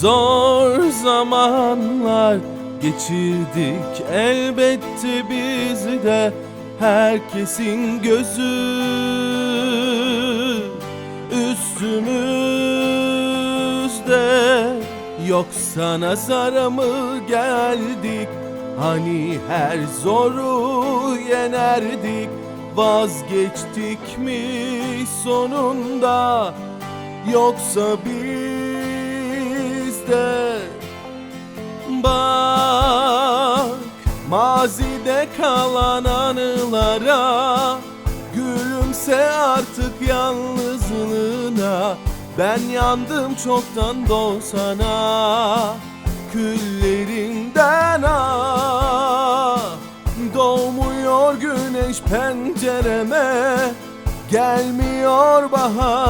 Zor zamanlar geçirdik elbette biz de herkesin gözü üstümüzde. Yoksa nazara mı geldik? Hani her zoru yenerdik? Vazgeçtik mi sonunda? Yoksa biz de Bak mazide kalan anılara Gülümse artık yalnızlığına. Ben yandım çoktan doğsana Küllerinden ah. Doğmuyor güneş pencereme Gelmiyor bahar